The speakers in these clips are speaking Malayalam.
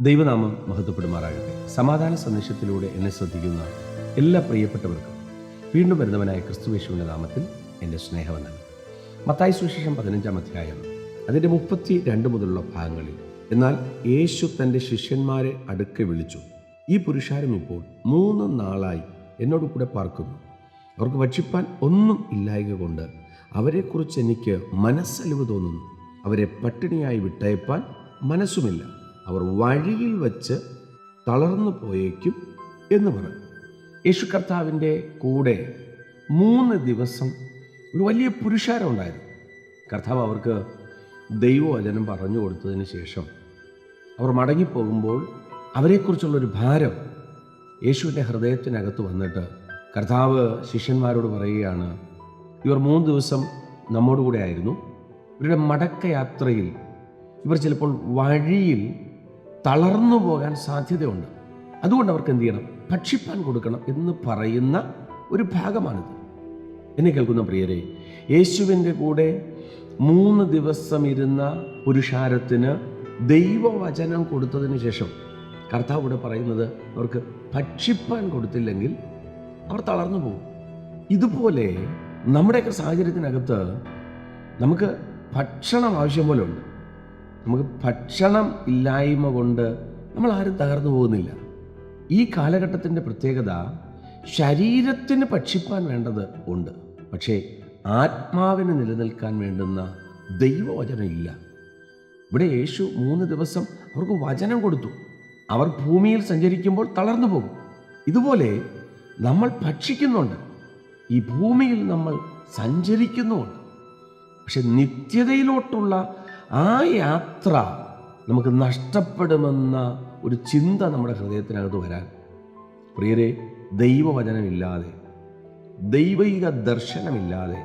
ദൈവനാമം മഹത്വപ്പെടുമാറാകട്ടെ. സമാധാന സന്ദേശത്തിലൂടെ എന്നെ ശ്രദ്ധിക്കുന്ന എല്ലാ പ്രിയപ്പെട്ടവർക്കും വീണ്ടും വരുന്നവനായ ക്രിസ്തുവേശുവിന്റെ നാമത്തിൽ എന്റെ സ്നേഹവന്ദനം. മത്തായി സുശേഷം പതിനഞ്ചാം അധ്യായം അതിന്റെ മുപ്പത്തി രണ്ട് മുതലുള്ള ഭാഗങ്ങളിൽ എന്നാൽ യേശു തന്റെ ശിഷ്യന്മാരെ അടുക്കെ വിളിച്ചു ഈ പുരുഷാരം ഇപ്പോൾ മൂന്ന് നാളായി എന്നോട് കൂടെ പാർക്കുന്നു. അവർക്ക് ഭക്ഷിപ്പാൻ ഒന്നും ഇല്ലായക കൊണ്ട് അവരെക്കുറിച്ച് എനിക്ക് മനസ്സലിവ് തോന്നുന്നു. അവരെ പട്ടിണിയായി വിട്ടയപ്പാൻ മനസ്സുമില്ല. അവർ വഴിയിൽ വച്ച് തളർന്നു പോയേക്കും എന്ന് പറഞ്ഞു. യേശു കർത്താവിന്റെ കൂടെ മൂന്ന് ദിവസം ഒരു വലിയ പുരുഷാരം ഉണ്ടായിരുന്നു. കർത്താവ് അവർക്ക് ദൈവവചനം പറഞ്ഞു കൊടുത്തതിന് ശേഷം അവർ മടങ്ങിപ്പോകുമ്പോൾ അവരെക്കുറിച്ചുള്ളൊരു ഭാരം യേശുവിന്റെ ഹൃദയത്തിനകത്ത് വന്നിട്ട് കർത്താവ് ശിഷ്യന്മാരോട് പറയുകയാണ് ഇവർ മൂന്ന് ദിവസം നമ്മോടുകൂടെ ആയിരുന്നു. ഇവരുടെ മടക്കയാത്രയിൽ ഇവർ ചിലപ്പോൾ വഴിയിൽ തളർന്നു പോകാൻ സാധ്യതയുണ്ട്. അതുകൊണ്ട് അവർക്ക് എന്ത് ചെയ്യണം? ഭക്ഷിപ്പാൻ കൊടുക്കണം എന്ന് പറയുന്ന ഒരു ഭാഗമാണിത്. എന്നെ കേൾക്കുന്ന പ്രിയരെ യേശുവിന്റെ കൂടെ മൂന്ന് ദിവസം ഇരുന്ന പുരുഷാരത്തിന് ദൈവവചനം കൊടുത്തതിന് ശേഷം കർത്താവ് ഇവിടെ പറയുന്നത് അവർക്ക് ഭക്ഷിപ്പാൻ കൊടുത്തില്ലെങ്കിൽ അവർ തളർന്നു പോകും. ഇതുപോലെ നമ്മുടെയൊക്കെ സാഹചര്യത്തിനകത്ത് നമുക്ക് ഭക്ഷണം ആവശ്യം പോലെ ഉണ്ട്. നമുക്ക് ഭക്ഷണം ഇല്ലായ്മ കൊണ്ട് നമ്മൾ ആരും തകർന്നു പോകുന്നില്ല. ഈ കാലഘട്ടത്തിന്റെ പ്രത്യേകത ശരീരത്തിന് ഭക്ഷിപ്പാൻ വേണ്ടത് ഉണ്ട്. പക്ഷേ ആത്മാവിന് നിലനിൽക്കാൻ വേണ്ടുന്ന ദൈവവചനം ഇല്ല ഇവിടെ യേശു മൂന്ന് ദിവസം അവർക്ക് വചനം കൊടുത്തു. അവർ ഭൂമിയിൽ സഞ്ചരിക്കുമ്പോൾ തളർന്നു പോകും. ഇതുപോലെ നമ്മൾ ഭക്ഷിക്കുന്നുണ്ട്. ഈ ഭൂമിയിൽ നമ്മൾ സഞ്ചരിക്കുന്നുമുണ്ട്. പക്ഷെ നിത്യതയിലോട്ടുള്ള ആ യാത്ര നമുക്ക് നഷ്ടപ്പെടുമെന്ന ഒരു ചിന്ത നമ്മുടെ ഹൃദയത്തിനകത്ത് വരാൻ. പ്രിയരെ ദൈവവചനമില്ലാതെ ദൈവിക ദർശനമില്ലാതെ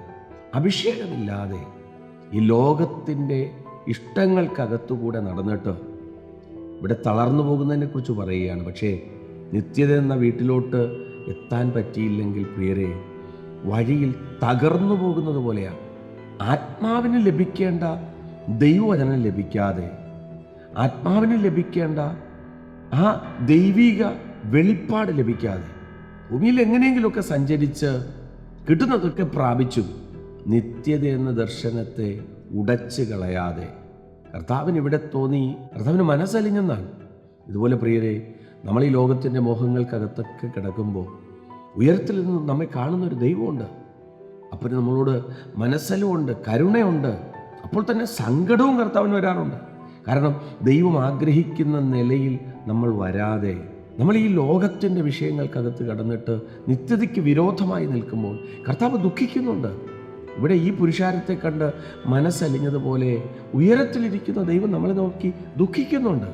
അഭിഷേകമില്ലാതെ ഈ ലോകത്തിന്റെ ഇഷ്ടങ്ങൾക്കകത്തുകൂടെ നടന്നിട്ട് ഇവിടെ തളർന്നു പോകുന്നതിനെ കുറിച്ച് പറയുകയാണ്. പക്ഷേ നിത്യത എന്ന വീട്ടിലോട്ട് എത്താൻ പറ്റിയില്ലെങ്കിൽ പ്രിയരെ വഴിയിൽ തകർന്നു പോകുന്നത് പോലെയാണ് ആത്മാവിന് ലഭിക്കേണ്ട ദൈവവചനം ലഭിക്കാതെ ആത്മാവിന് ലഭിക്കേണ്ട ആ ദൈവിക വെളിപ്പാട് ലഭിക്കാതെ ഭൂമിയിൽ എങ്ങനെയെങ്കിലുമൊക്കെ സഞ്ചരിച്ച് കിട്ടുന്നതൊക്കെ പ്രാപിച്ചു നിത്യത എന്ന ദർശനത്തെ ഉടച്ചു കളയാതെ. കർത്താവിന് ഇവിടെ തോന്നി കർത്താവിന് മനസ്സലിഞ്ഞെന്നാണ് ഇതുപോലെ പ്രിയരെ നമ്മൾ ഈ ലോകത്തിന്റെ മോഹങ്ങൾക്കകത്തൊക്കെ കിടക്കുമ്പോൾ ഉയരത്തിൽ നിന്ന് നമ്മെ കാണുന്ന ഒരു ദൈവമുണ്ട്. അപ്പോൾ നമ്മളോട് മനസ്സലുമുണ്ട് കരുണയുണ്ട്. അപ്പോൾ തന്നെ സങ്കടവും കർത്താവിന് വരാറുണ്ട്. കാരണം ദൈവം ആഗ്രഹിക്കുന്ന നിലയിൽ നമ്മൾ വരാതെ നമ്മൾ ഈ ലോകത്തിന്റെ വിഷയങ്ങൾക്കകത്ത് കടന്നിട്ട് നിത്യതയ്ക്ക് വിരോധമായി നിൽക്കുമ്പോൾ കർത്താവ് ദുഃഖിക്കുന്നുണ്ട്. ഇവിടെ ഈ പുരുഷാരത്തെ കണ്ട് മനസ്സലിഞ്ഞതുപോലെ ഉയരത്തിലിരിക്കുന്ന ദൈവം നമ്മളെ നോക്കി ദുഃഖിക്കുന്നുണ്ട്.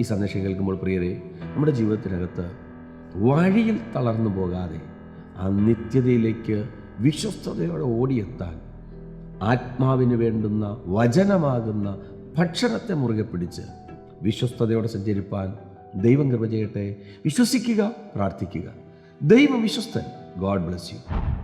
ഈ സന്ദേശം കേൾക്കുമ്പോൾ പ്രിയരെ നമ്മുടെ ജീവിതത്തിനകത്ത് വഴിയിൽ തളർന്നു പോകാതെ ആ നിത്യതയിലേക്ക് വിശ്വസ്തയോടെ ഓടിയെത്താൻ ആത്മാവിന് വേണ്ടുന്ന വചനമാകുന്ന ഭക്ഷണത്തെ മുറുകെ പിടിച്ച് വിശ്വസ്തയോടെ സഞ്ചരിപ്പാൻ ദൈവം കൃപ ചെയ്യട്ടെ. വിശ്വസിക്കുക പ്രാർത്ഥിക്കുക. ദൈവം വിശ്വസ്തൻ. God bless you